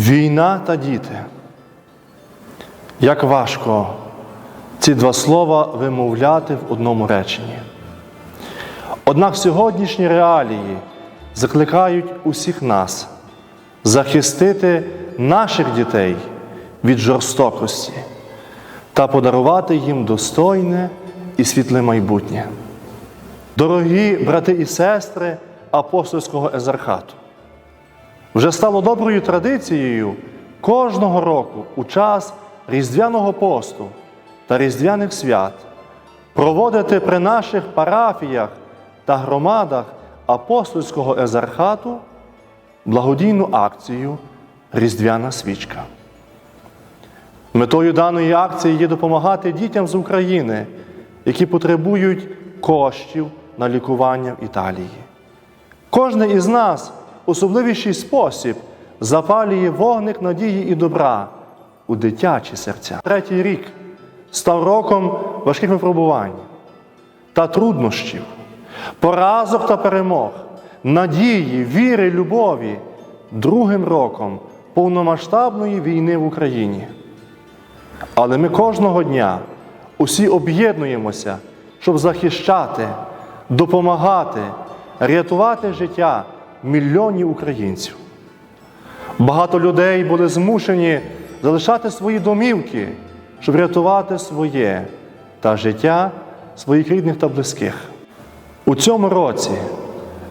Війна та діти. Як важко ці два слова вимовляти в одному реченні. Однак сьогоднішні реалії закликають усіх нас захистити наших дітей від жорстокості та подарувати їм достойне і світле майбутнє. Дорогі брати і сестри апостольського езархату, вже стало доброю традицією кожного року у час Різдвяного посту та Різдвяних свят проводити при наших парафіях та громадах апостольського езархату благодійну акцію Різдвяна свічка. Метою даної акції є допомагати дітям з України, які потребують коштів на лікування в Італії. Кожне із нас особливіший спосіб запалює вогник надії і добра у дитячі серця. Третій рік став роком важких випробувань та труднощів, поразок та перемог, надії, віри, любові, другим роком повномасштабної війни в Україні. Але ми кожного дня усі об'єднуємося, щоб захищати, допомагати, рятувати життя мільйонів українців. Багато людей були змушені залишати свої домівки, щоб рятувати своє та життя своїх рідних та близьких. У цьому році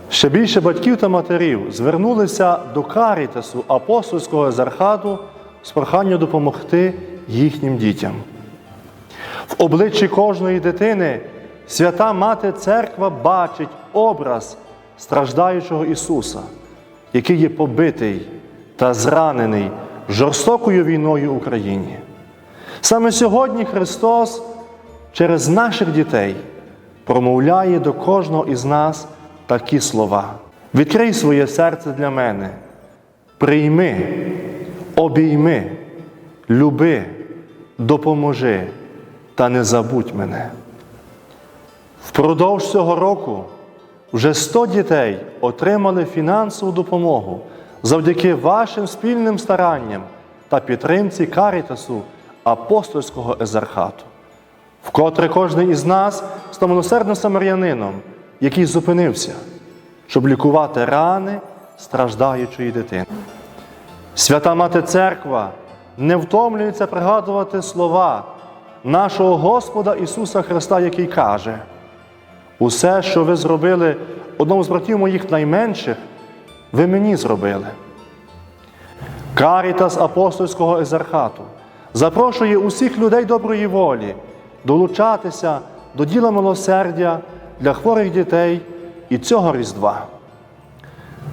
ще більше батьків та матерів звернулися до Карітасу апостольського езархату з проханням допомогти їхнім дітям. В обличчі кожної дитини свята Мати Церква бачить образ страждаючого Ісуса, який є побитий та зранений жорстокою війною в Україні. Саме сьогодні Христос через наших дітей промовляє до кожного із нас такі слова. Відкрий своє серце для мене, прийми, обійми, люби, допоможи та не забудь мене. Впродовж цього року вже 100 дітей отримали фінансову допомогу завдяки вашим спільним старанням та підтримці Карітасу апостольського езархату. Вкотре кожен із нас став милосердним самарянином, який зупинився, щоб лікувати рани страждаючої дитини. Свята Мати Церква не втомлюється пригадувати слова нашого Господа Ісуса Христа, який каже: Усе, що ви зробили одному з братів моїх найменших, ви мені зробили. Карітас апостольського езархату запрошує усіх людей доброї волі долучатися до діла милосердя для хворих дітей і цього Різдва.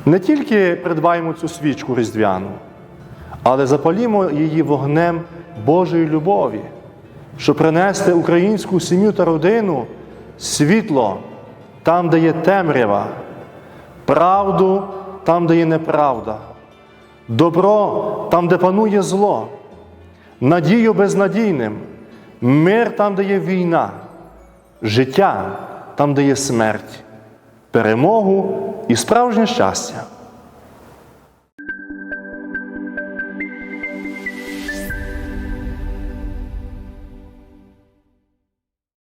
Не тільки придбаємо цю свічку різдвяну, але запалімо її вогнем Божої любові, щоб принести українську сім'ю та родину світло там, де є темрява, правду там, де є неправда, добро там, де панує зло, надію безнадійним, мир там, де є війна, життя там, де є смерть, перемогу і справжнє щастя.